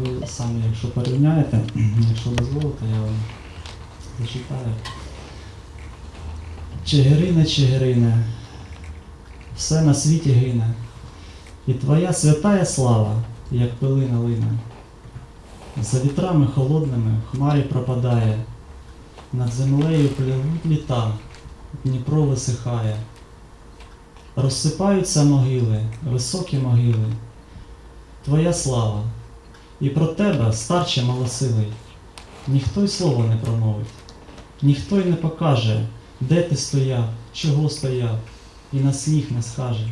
ви самі, якщо порівняєте, якщо дозволите, я вам зачитаю. Чигирине, Чигирине, все на світі гине, і твоя святая слава, як пилина лине. За вітрами холодними в хмарі пропадає, над землею пливуть літа, Дніпро висихає. Розсипаються могили, високі могили, Твоя слава, і про тебе, старче малосилий, ніхто й слова не промовить, ніхто й не покаже, де ти стояв, чого стояв, і на сніг не схаже.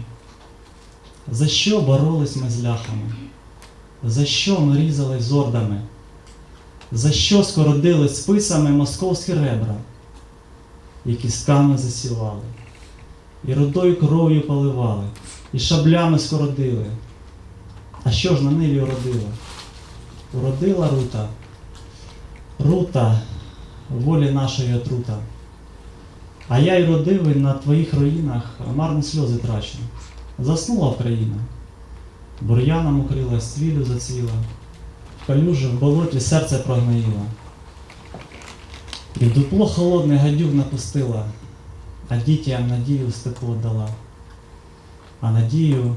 За що боролись ми з ляхами? За що ми різались зордами? За що скородили списами московські ребра, і кістками засівали, і рудою кров'ю поливали, і шаблями скородили. А що ж на ниві уродила? Уродила рута, рута волі нашої отрута. А я й родив і на твоїх руїнах марні сльози трачу. Заснула Україна, бур'яном укрилась, твілю зацвіла, в калюжі в болоті серце прогноїла. І в дупло холодне гадюк напустила, а дітям надію в степло дала. А надію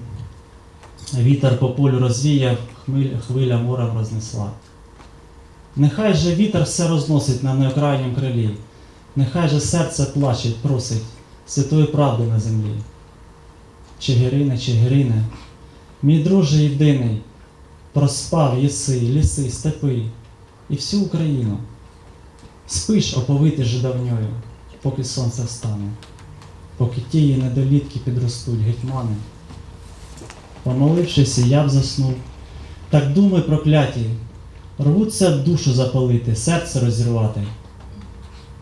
Вітер по полю розвіяв, хмиль- хвиля морем рознесла. Нехай же вітер все розносить на неокрайнім крилі, нехай же серце плаче, просить святої правди на землі. Чигирине, Чигирине, мій друже єдиний, проспав єси, ліси, степи і всю Україну. Спиш, оповитий жидовньою, поки сонце встане, поки ті недолітки підростуть гетьмани. Помолившись, і я б заснув. Так думи прокляті, рвуться душу запалити, серце розірвати.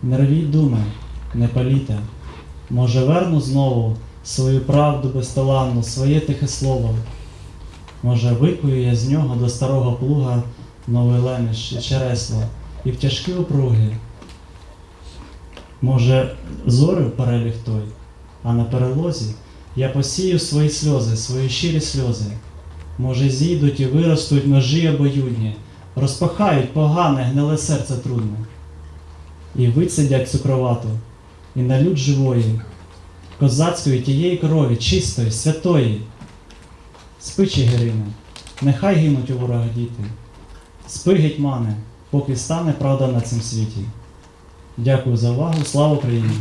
Не рвіть думи, не паліте. Може, верну знову свою правду безталанну, своє тихе слово. Може, викую я з нього до старого плуга новий леміш і чересло, і в тяжкі опруги. Може, зорю в переліг той, а на перелозі я посію свої сльози, свої щирі сльози. Може, зійдуть і виростуть ножі обоюдні, розпахають погане, гниле серце трудне. І вицедять цукровату, і налють живої, козацької тієї крові, чистої, святої. Спи, Чигирине, нехай гинуть у ворога діти. Спи, гетьмане, поки стане правда на цім світі. Дякую за увагу, слава Україні!